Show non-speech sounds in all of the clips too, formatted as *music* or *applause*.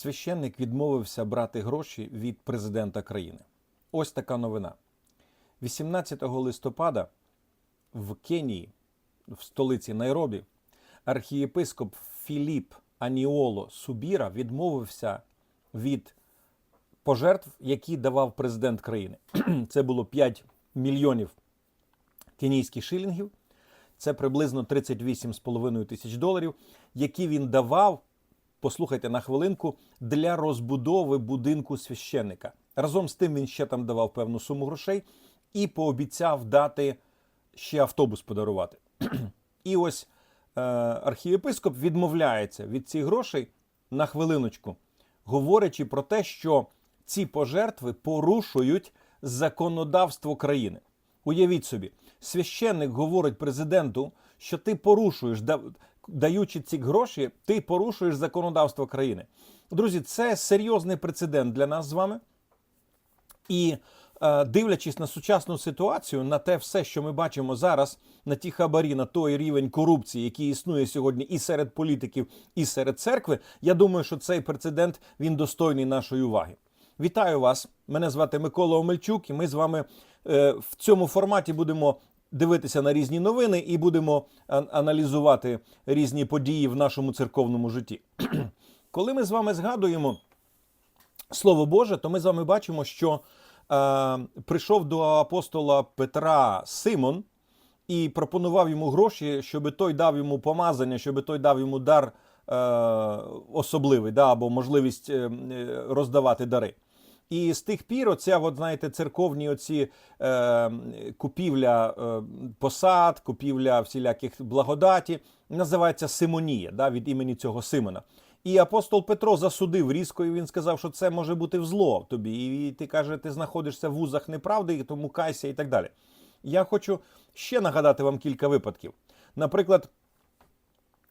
священник відмовився брати гроші від президента країни. Ось така новина. 18 листопада в Кенії, в столиці Найробі, архієпископ Філіп Аніоло Субіра відмовився від пожертв, які давав президент країни. *clears throat* Це було 5 мільйонів кенійських шилінгів. Це приблизно 38,5 тисяч доларів, які він давав, послухайте на хвилинку, для розбудови будинку священника. Разом з тим він ще там давав певну суму грошей і пообіцяв дати ще автобус подарувати. *clears throat* І ось е, архієпископ відмовляється від цих грошей на хвилиночку, говорячи про те, що ці пожертви порушують законодавство країни. Уявіть собі, священник говорить президенту, що ти порушуєш, даючи ці гроші, ти порушуєш законодавство країни. Друзі, це серйозний прецедент для нас з вами. І е, дивлячись на сучасну ситуацію, на те все, що ми бачимо зараз, на ті хабарі, на той рівень корупції, який існує сьогодні і серед політиків, і серед церкви, я думаю, що цей прецедент він достойний нашої уваги. Вітаю вас! Мене звати Микола Омельчук, і ми з вами е, в цьому форматі будемо дивитися на різні новини і будемо аналізувати різні події в нашому церковному житті. *clears throat* Коли ми з вами згадуємо Слово Боже, то ми з вами бачимо, що е, прийшов до апостола Петра Симон і пропонував йому гроші, щоб той дав йому помазання, щоб той дав йому дар е, особливий, да, або можливість е, е, роздавати дари. І з тих пір, оця, от, знаєте, церковні оці е, купівля е, посад, купівля всіляких благодаті, називається Симонія да, від імені цього Симона. І апостол Петро засудив різко, і він сказав, що це може бути в зло тобі. І ти каже, ти знаходишся в вузах неправди, і тому кайся і так далі. Я хочу ще нагадати вам кілька випадків. Наприклад,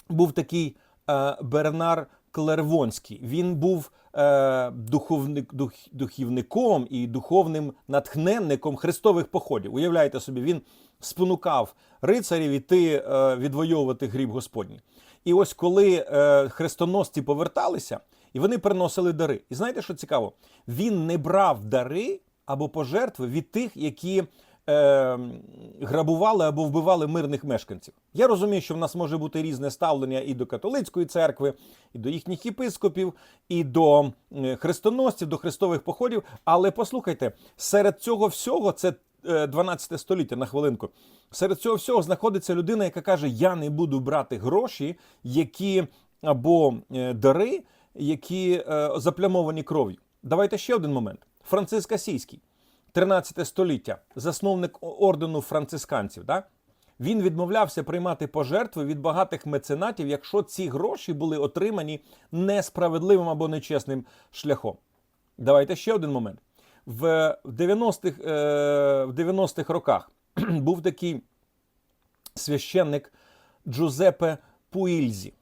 був такий е, Бернар Клервонський. Він був е, духовник, дух, духівником і духовним натхненником хрестових походів. Уявляєте собі, він спонукав рицарів іти е, відвоювати гріб Господній. І ось коли е, хрестоносці поверталися, і вони приносили дари. І знаєте, що цікаво? Він не брав дари або пожертви від тих, які е, грабували або вбивали мирних мешканців. Я розумію, що в нас може бути різне ставлення і до католицької церкви, і до їхніх єпископів, і до е, хрестоносців, до хрестових походів. Але послухайте, серед цього всього це. е, 12 століття на хвилинку. Серед цього всього знаходиться людина, яка каже: Я не буду брати гроші, які або е, дари, які е, заплямовані кров'ю. Давайте ще один момент. Франциск Асійський, 13 століття, засновник ордену францисканців. Да? Він відмовлявся приймати пожертви від багатих меценатів, якщо ці гроші були отримані несправедливим або нечесним шляхом. Давайте ще один момент. В 90-х, е, в 90-х роках *clears throat* був такий священник Джузеппе Пуїльзі.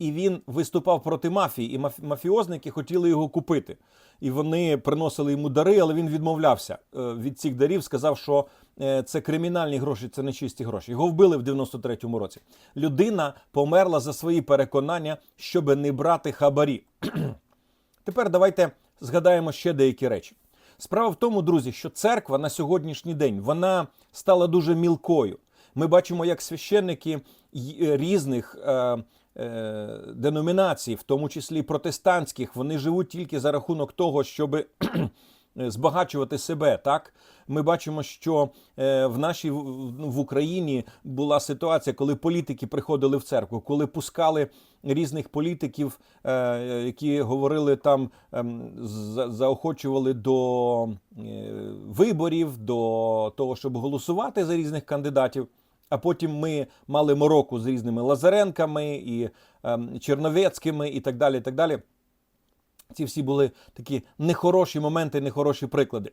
І він виступав проти мафії, і мафіозники хотіли його купити. І вони приносили йому дари, але він відмовлявся е, від цих дарів, сказав, що е, це кримінальні гроші, це не чисті гроші. Його вбили в 93-му році. Людина померла за свої переконання, щоб не брати хабарі. *clears throat* Тепер давайте згадаємо ще деякі речі. Справа в тому, друзі, що церква на сьогоднішній день вона стала дуже мілкою. Ми бачимо, як священники е, різних деномінацій, в тому числі протестантських, вони живуть тільки за рахунок того, щоб збагачувати себе. Так ми бачимо, що е, в нашій в- ну, Україні була ситуація, коли політики приходили в церкву, коли пускали різних політиків, е, які говорили там, ем, заохочували до е, виборів, до того, щоб голосувати за різних кандидатів. А потім ми мали мороку з різними Лазаренками і ем, Черновецькими і так далі. Так далі. Ці всі були такі нехороші моменти, нехороші приклади.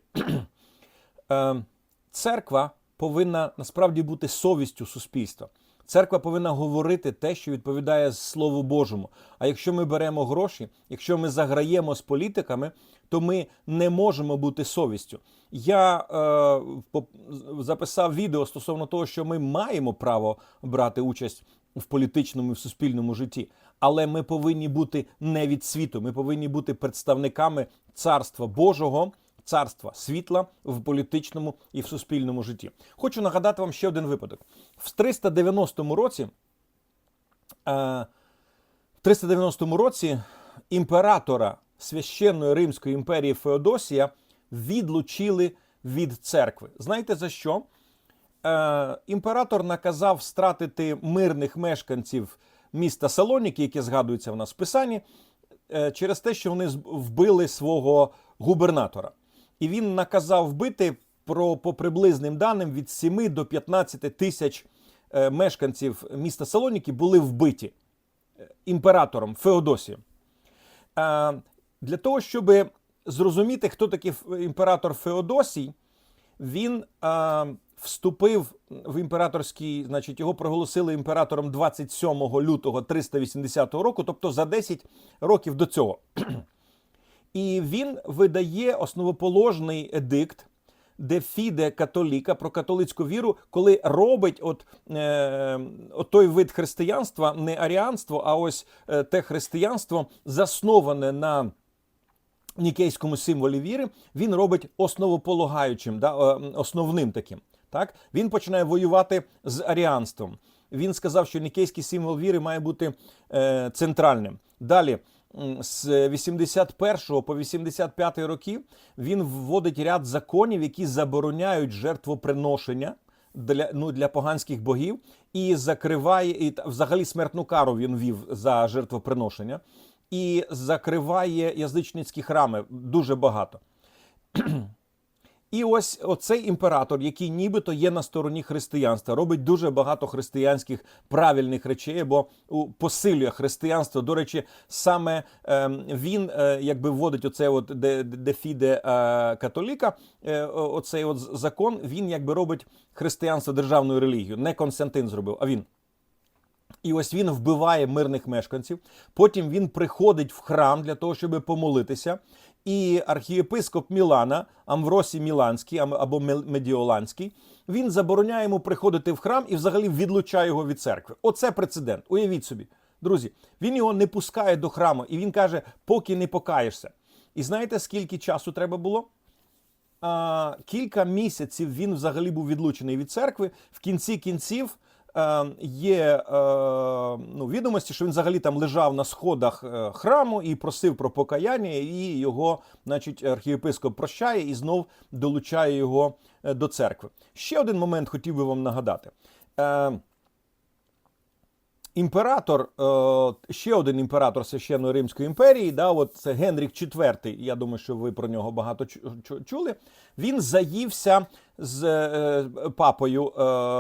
Е, Церква повинна насправді бути совістю суспільства. Церква повинна говорити те, що відповідає Слову Божому. А якщо ми беремо гроші, якщо ми заграємо з політиками, то ми не можемо бути совістю. Я е, записав відео стосовно того, що ми маємо право брати участь в політичному і в суспільному житті. Але ми повинні бути не від світу. Ми повинні бути представниками царства Божого, царства світла в політичному і в суспільному житті. Хочу нагадати вам ще один випадок. В 390 році. е, В 390 році імператора священної Римської імперії Феодосія відлучили від церкви. Знаєте за що? Е, імператор наказав стратити мирних мешканців міста Салоніки, яке згадується в нас в Писанні, е, через те, що вони вбили свого губернатора. І він наказав вбити про по приблизним даним від 7 до 15 тисяч е, мешканців міста Салоніки були вбиті е, імператором Феодосієм. Е, Для того, щоб зрозуміти, хто такий імператор Феодосій, він вступив в імператорський, значить, його проголосили імператором 27 лютого 380 року, тобто за 10 років до цього. І він видає основоположний едикт, де фіде католіка про католицьку віру, коли робить от, е, от той вид християнства, не аріанство, а ось е, те християнство, засноване на нікейському символі віри, він робить основополагаючим, да, е, основним таким. Так? Він починає воювати з аріанством. Він сказав, що нікейський символ віри має бути е, центральним. Далі, з 81 по 85 роки, він вводить ряд законів, які забороняють жертвоприношення для, ну, для поганських богів, і закриває, і взагалі смертну кару він вів за жертвоприношення, і закриває язичницькі храми дуже багато. І ось оцей імператор, який нібито є на стороні християнства, робить дуже багато християнських правильних речей, бо посилює християнство. До речі, саме ем, він е, якби вводить оце от де, де е, католіка, е, оцей от закон, він якби робить християнство державною релігією. Не Константин зробив, а він. І ось він вбиває мирних мешканців. Потім він приходить в храм для того, щоб помолитися. І архієпископ Мілана, Амвросій Міланський або Медіоланський, він забороняє йому приходити в храм і взагалі відлучає його від церкви. Оце прецедент. Уявіть собі, друзі, він його не пускає до храму, і він каже, поки не покаєшся. І знаєте, скільки часу треба було? а, кілька місяців він взагалі був відлучений від церкви. В кінці кінців є е, ну, відомості, що він взагалі там лежав на сходах е, храму і просив про покаяння, і його, значить, архієпископ прощає і знов долучає його е, до церкви. Ще один момент хотів би вам нагадати. Е, Імператор, е, ще один імператор священної Римської імперії, да, от це Генріх IV, я думаю, що ви про нього багато чу- чу- чули. Він заївся з е, папою е,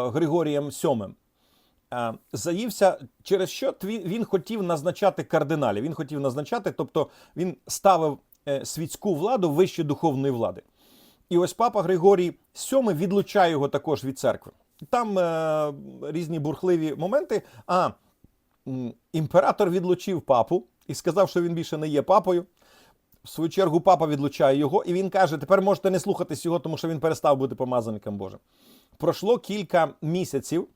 Григорієм VII. Е, Заївся через що він хотів назначати кардиналів. Він хотів назначати, тобто він ставив е, світську владу вище духовної влади. І ось папа Григорій VII відлучає його також від церкви. Там е, різні бурхливі моменти. А імператор відлучив папу і сказав, що він більше не є папою. В свою чергу папа відлучає його, і він каже: тепер можете не слухатись його, тому що він перестав бути помазаником Божим. Пройшло кілька місяців,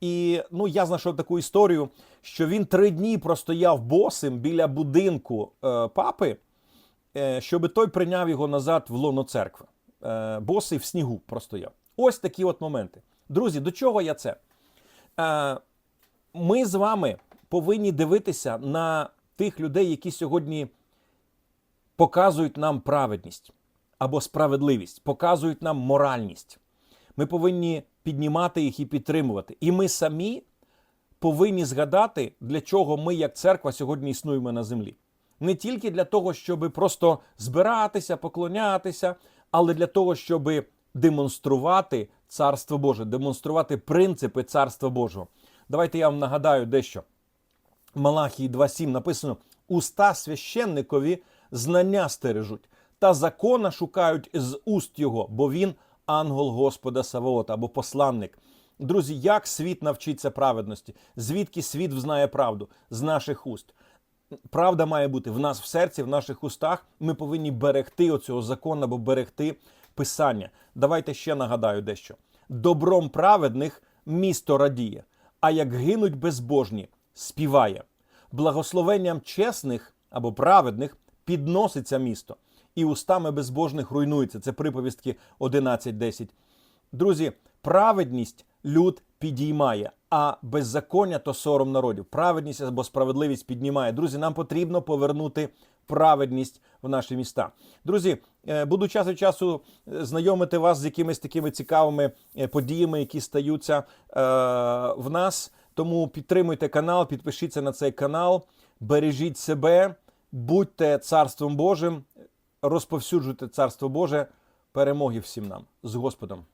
і ну, я знайшов таку історію, що він три дні простояв босим біля будинку е, папи, е, щоб той прийняв його назад в лоно церкви. Е, босий в снігу простояв. Ось такі от моменти. Друзі, до чого я це? Е, ми з вами повинні дивитися на тих людей, які сьогодні показують нам праведність або справедливість, показують нам моральність. Ми повинні піднімати їх і підтримувати. І ми самі повинні згадати, для чого ми, як церква, сьогодні існуємо на землі. Не тільки для того, щоб просто збиратися, поклонятися, але для того, щоб демонструвати Царство Боже, демонструвати принципи Царства Божого. Давайте я вам нагадаю дещо. Малахії 2.7 написано: уста священникові знання стережуть, та закона шукають з уст його, бо він ангел Господа Савоота або посланник. Друзі, як світ навчиться праведності? Звідки світ взнає правду? З наших уст. Правда має бути в нас в серці, в наших устах. Ми повинні берегти оцього закону або берегти писання. Давайте ще нагадаю дещо: добром праведних місто радіє, а як гинуть безбожні, співає. благословенням чесних або праведних підноситься місто, і устами безбожних руйнується. Це приповістки 11.10. Друзі, праведність люд підіймає, а беззаконня то сором народів. Праведність або справедливість піднімає. Друзі, нам потрібно повернути праведність в наші міста. Друзі, е, буду час від часу е, знайомити вас з якимись такими цікавими е, подіями, які стаються в нас. Тому підтримуйте канал, підпишіться на цей канал, бережіть себе, будьте царством Божим, розповсюджуйте царство Боже. Перемоги всім нам з Господом.